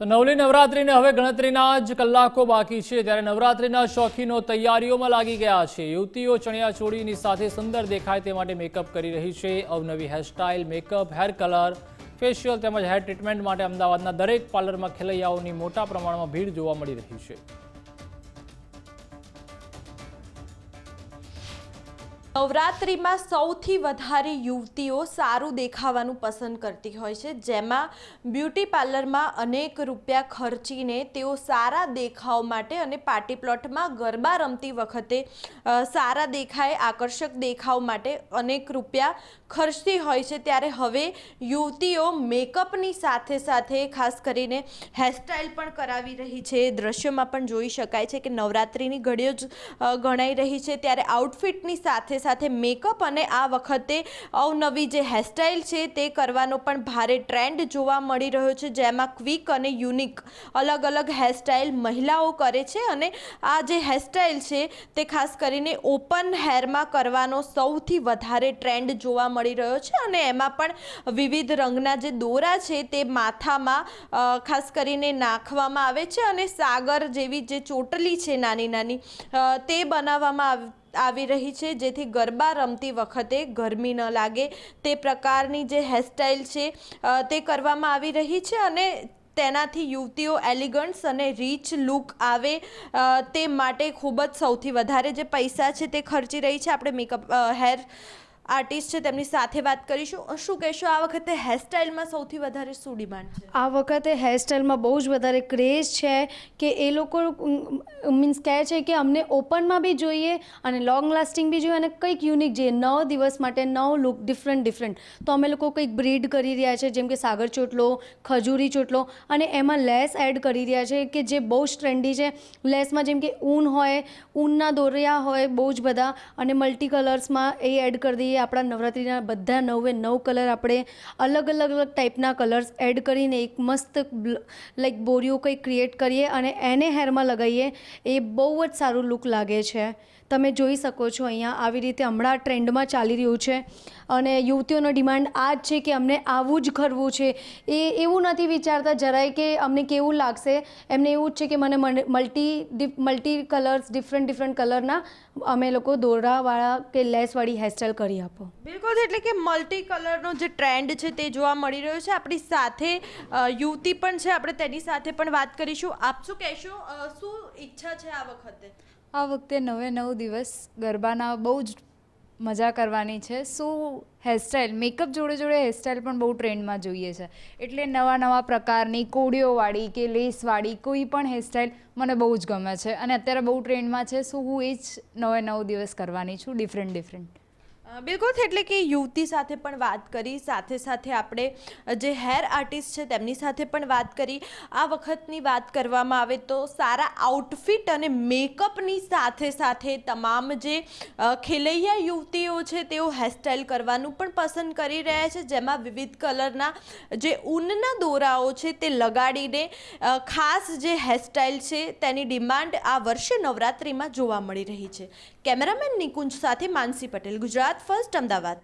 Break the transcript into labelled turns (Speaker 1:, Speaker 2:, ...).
Speaker 1: તો નવલી નવરાત્રિને હવે ગણતરીના જ કલાકો બાકી છે ત્યારે નવરાત્રિના શોખીનો તૈયારીઓમાં લાગી ગયા છે. યુવતીઓ ચણિયાચોળીની સાથે સુંદર દેખાય તે માટે મેકઅપ કરી રહી છે. અવનવી hairstyle makeup hair colour facial તેમજ હેર ટ્રીટમેન્ટ માટે અમદાવાદના દરેક પાર્લરમાં ખેલૈયાઓની મોટા પ્રમાણમાં ભીડ જોવા મળી રહી છે.
Speaker 2: નવરાત્રિમાં સૌથી વધારે યુવતીઓ સારું દેખાવાનું પસંદ કરતી હોય છે. જેમાં બ્યુટી પાર્લરમાં અનેક રૂપિયા ખર્ચીને તેઓ સારા દેખાવ માટે અને પાર્ટી પ્લોટમાં ગરબા રમતી વખતે સારા દેખાય, આકર્ષક દેખાવ માટે અનેક રૂપિયા ખર્ચતી હોય છે. ત્યારે હવે યુવતીઓ મેકઅપની સાથે સાથે ખાસ કરીને હેરસ્ટાઇલ પણ કરાવી રહી છે. દ્રશ્યોમાં પણ જોઈ શકાય છે કે નવરાત્રિની ઘડીઓ જ ગણાઈ રહી છે. ત્યારે આઉટફિટની સાથે સાથે મેકઅપ અને આ વખતે અવનવી જે હેરસ્ટાઇલ છે તે કરવાનો પણ ભારે ટ્રેન્ડ જોવા મળી રહ્યો છે, જેમાં ક્વિક અને યુનિક અલગ અલગ હેરસ્ટાઇલ મહિલાઓ કરે છે અને આ જે હેરસ્ટાઇલ છે તે ખાસ કરીને ઓપન હેરમાં કરવાનો સૌથી વધારે ટ્રેન્ડ જોવા મળી રહ્યો છે અને એમાં પણ વિવિધ રંગના જે દોરા છે તે માથામાં ખાસ કરીને નાખવામાં આવે છે અને સાગર જેવી જે ચોટલી છે નાની નાની તે બનાવવામાં આવ રહી છે, જેથી ગરબા રમતી વખતે ગરમી ન લાગે. તે પ્રકારની જે હેરસ્ટાઇલ છે તે કરવામાં આવી રહી છે અને તેનાથી યુવતીઓ એલિગન્સ અને રીચ લુક આવે તે માટે ખૂબ જ સૌથી વધારે જે પૈસા છે તે ખર્ચી રહી છે. આપણે મેકઅપ હેર આર્ટિસ્ટ છે, તેમની સાથે વાત કરીશું. શું કહેશો? આ વખતે હેરસ્ટાઇલમાં સૌથી વધારે શું ડિમાન્ડ છે?
Speaker 3: આ વખતે હેરસ્ટાઇલમાં બહુ જ વધારે ક્રેઝ છે કે એ લોકો મીન્સ કહે છે કે અમને ઓપનમાં બી જોઈએ અને લોંગ લાસ્ટિંગ બી જોઈએ અને કંઈક યુનિક જોઈએ. નવ દિવસ માટે નવ લુક ડિફરન્ટ ડિફરન્ટ તો અમે લોકો કંઈક બ્રીડ કરી રહ્યા છે, જેમ કે સાગર ચોટલો, ખજૂરી ચોટલો અને એમાં લેસ એડ કરી રહ્યા છે કે જે બહુ જ ટ્રેન્ડી છે. લેસમાં જેમ કે ઊન હોય, ઊનના દોરિયા હોય બહુ જ બધા અને મલ્ટી કલર્સમાં એ એડ કરી દઈએ. આપણા નવરાત્રિના બધા નવે નવ કલર આપણે અલગ અલગ અલગ ટાઈપના કલર્સ એડ કરીને એક મસ્ત લાઈક બોરીઓ કંઈક ક્રિએટ કરીએ અને એને હેરમાં લગાવીએ, એ બહુ જ સારું લુક લાગે છે. તમે જોઈ શકો છો અહીંયા આવી રીતે હમણાં ટ્રેન્ડમાં ચાલી રહ્યું છે અને યુવતીઓનો ડિમાન્ડ આ જ છે કે અમને આવું જ કરવું છે. એ એવું નથી વિચારતા જરાય કે અમને કેવું લાગશે. એમને એવું જ છે કે મને multi multi colours different different કલરના અમે લોકો દોરાવાળા કે લેસવાળી હેરસ્ટાઈલ કરી આપો.
Speaker 2: બિલકુલ એટલે કે મલ્ટી કલરનો જે ટ્રેન્ડ છે તે જોવા મળી રહ્યો છે. આપણી સાથે યુવતી પણ છે. આપણે તેની સાથે પણ વાત કરીશું. આપ શું કહેશો? શું ઈચ્છા છે આ વખતે?
Speaker 4: આ વખતે નવે નવ દિવસ ગરબાના બહુ જ મજા કરવાની છે. શું હેરસ્ટાઈલ મેકઅપ જોડે જોડે હેરસ્ટાઈલ પણ બહુ ટ્રેન્ડમાં જોઈએ છે. એટલે નવા નવા પ્રકારની કોડીઓવાળી કે લેસવાળી કોઈ પણ હેરસ્ટાઈલ મને બહુ જ ગમે છે. અને અત્યારે બહુ ટ્રેન્ડમાં છે. શું હું એ જ નવે નવ દિવસ કરવાની છું. ડિફરન્ટ ડિફરન્ટ
Speaker 2: બિલકુલ, એટલે કે યુવતી સાથે પણ વાત કરી, સાથે સાથે આપણે જે હેર આર્ટિસ્ટ છે તેમની સાથે પણ વાત કરી. આ વખતની વાત કરવામાં આવે તો સારા આઉટફિટ અને મેકઅપની સાથે સાથે તમામ જે ખેલૈયા યુવતીઓ છે તેઓ હેરસ્ટાઇલ કરવાનું પણ પસંદ કરી રહ્યા છે. જેમાં વિવિધ કલરના જે ઊનના દોરાઓ છે તે લગાડીને ખાસ જે હેરસ્ટાઇલ છે તેની ડિમાન્ડ આ વર્ષે નવરાત્રિમાં જોવા મળી રહી છે. કેમેરામેન નિકુંજ સાથે માનસી પટેલ, ગુજરાત ફર્સ્ટ અમદાવાદ